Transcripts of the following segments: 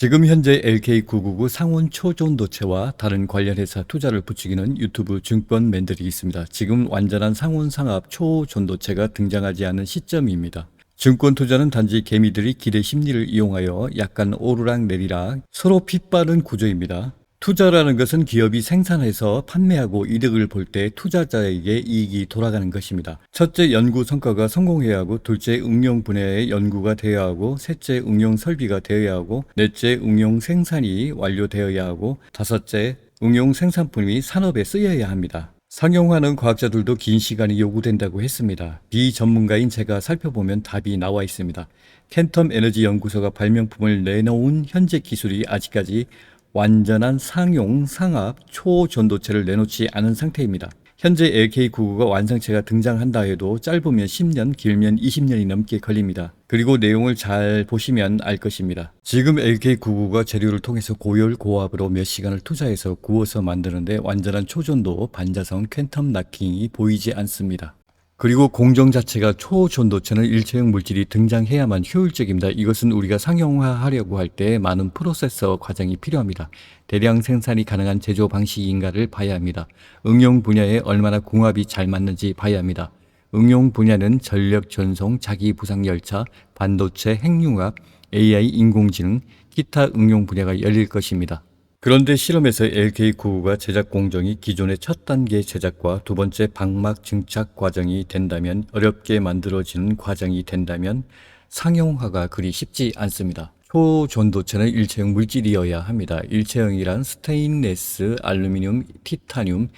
지금 현재 LK999 상온 초전도체와 다른 관련 회사 투자를 부추기는 유튜브 증권맨들이 있습니다. 지금 완전한 상온 상압 초전도체가 등장하지 않은 시점입니다. 증권 투자는 단지 개미들이 기대 심리를 이용하여 약간 오르락 내리락 서로 핏바른 구조입니다. 투자라는 것은 기업이 생산해서 판매하고 이득을 볼 때 투자자에게 이익이 돌아가는 것입니다. 첫째 연구 성과가 성공해야 하고 둘째 응용 분야의 연구가 되어야 하고 셋째 응용 설비가 되어야 하고 넷째 응용 생산이 완료되어야 하고 다섯째 응용 생산품이 산업에 쓰여야 합니다. 상용화는 과학자들도 긴 시간이 요구된다고 했습니다. 비전문가인 제가 살펴보면 답이 나와 있습니다. 캔텀 에너지 연구소가 발명품을 내놓은 현재 기술이 아직까지 완전한 상용, 상압, 초전도체를 내놓지 않은 상태입니다. 현재 LK99가 완성체가 등장한다 해도 짧으면 10년, 길면 20년이 넘게 걸립니다. 그리고 내용을 잘 보시면 알 것입니다. 지금 LK99가 재료를 통해서 고열 고압으로 몇 시간을 투자해서 구워서 만드는데 완전한 초전도 반자성 퀀텀 락킹이 보이지 않습니다. 그리고 공정 자체가 초전도체는 일체형 물질이 등장해야만 효율적입니다. 이것은 우리가 상용화하려고 할 때 많은 프로세서 과정이 필요합니다. 대량 생산이 가능한 제조 방식인가를 봐야 합니다. 응용 분야에 얼마나 궁합이 잘 맞는지 봐야 합니다. 응용 분야는 전력 전송, 자기 부상 열차, 반도체, 핵융합, AI 인공지능, 기타 응용 분야가 열릴 것입니다. 그런데 실험에서 LK99가 제작 공정이 기존의 첫 단계 제작과 두 번째 방막 증착 과정이 된다면 어렵게 만들어지는 과정이 된다면 상용화가 그리 쉽지 않습니다. 초전도체는 일체형 물질이어야 합니다. 일체형이란 스테인레스, 알루미늄, 티타늄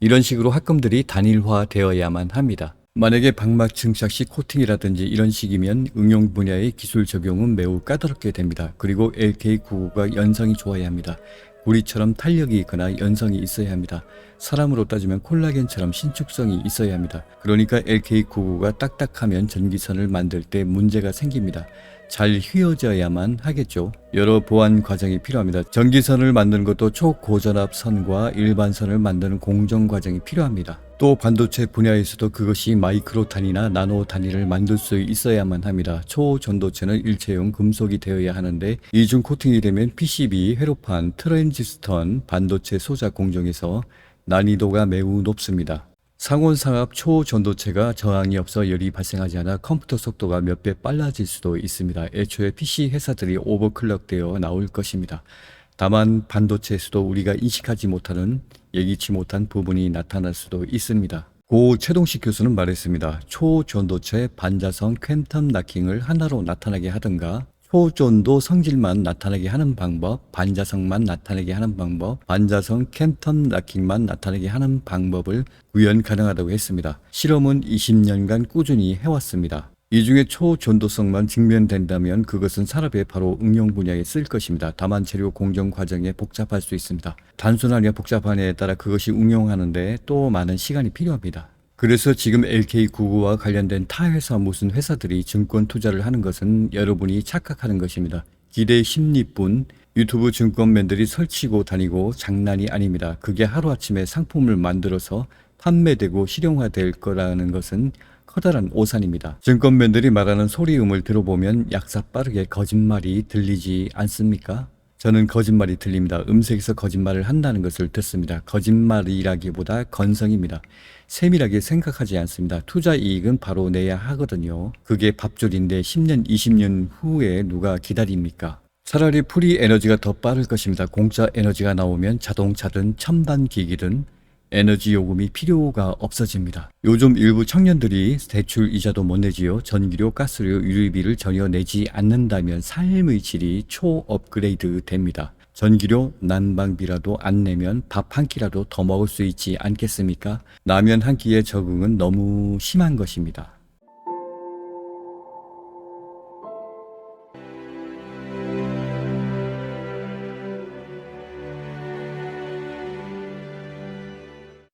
이런 식으로 합금들이 단일화되어야만 합니다. 만약에 방막 증착 시 코팅이라든지 이런 식이면 응용 분야의 기술 적용은 매우 까다롭게 됩니다. 그리고 LK99가 연성이 좋아야 합니다. 우리처럼 탄력이 있거나 연성이 있어야 합니다. 사람으로 따지면 콜라겐처럼 신축성이 있어야 합니다. 그러니까 LK99가 딱딱하면 전기선을 만들 때 문제가 생깁니다. 잘 휘어져야만 하겠죠. 여러 보완 과정이 필요합니다. 전기선을 만드는 것도 초고전압 선과 일반 선을 만드는 공정 과정이 필요합니다. 또 반도체 분야에서도 그것이 마이크로 단위나 나노 단위를 만들 수 있어야만 합니다. 초전도체는 일체형 금속이 되어야 하는데 이중 코팅이 되면 PCB, 회로판, 트랜지스턴, 반도체 소자 공정에서 난이도가 매우 높습니다. 상온 상압 초전도체가 저항이 없어 열이 발생하지 않아 컴퓨터 속도가 몇 배 빨라질 수도 있습니다. 애초에 PC 회사들이 오버클럭되어 나올 것입니다. 다만 반도체에서도 우리가 인식하지 못하는 예기치 못한 부분이 나타날 수도 있습니다. 고 최동식 교수는 말했습니다. 초전도체 반자성 퀀텀 락킹을 하나로 나타나게 하든가 초전도 성질만 나타나게 하는 방법, 반자성만 나타내게 하는 방법, 반자성 캔텀 락킹만 나타내게 하는 방법을 구현 가능하다고 했습니다. 실험은 20년간 꾸준히 해왔습니다. 이 중에 초전도성만 증명된다면 그것은 산업의 바로 응용 분야에 쓸 것입니다. 다만 재료 공정 과정에 복잡할 수 있습니다. 단순하냐 복잡하냐에 따라 그것이 응용하는데 또 많은 시간이 필요합니다. 그래서 지금 LK99와 관련된 타 회사 무슨 회사들이 증권 투자를 하는 것은 여러분이 착각하는 것입니다. 기대 심리뿐 유튜브 증권맨들이 설치고 다니고 장난이 아닙니다. 그게 하루아침에 상품을 만들어서 판매되고 실용화될 거라는 것은 커다란 오산입니다. 증권맨들이 말하는 소리음을 들어보면 약사 빠르게 거짓말이 들리지 않습니까? 저는 거짓말이 들립니다. 음색에서 거짓말을 한다는 것을 듣습니다. 거짓말이라기보다 건성입니다. 세밀하게 생각하지 않습니다. 투자 이익은 바로 내야 하거든요. 그게 밥줄인데 10년, 20년 후에 누가 기다립니까? 차라리 프리 에너지가 더 빠를 것입니다. 공짜 에너지가 나오면 자동차든 첨단 기기든 에너지 요금이 필요가 없어집니다. 요즘 일부 청년들이 대출 이자도 못 내지요. 전기료, 가스료, 유류비를 전혀 내지 않는다면 삶의 질이 초 업그레이드 됩니다. 전기료, 난방비라도 안 내면 밥 한 끼라도 더 먹을 수 있지 않겠습니까? 라면 한 끼의 적응은 너무 심한 것입니다.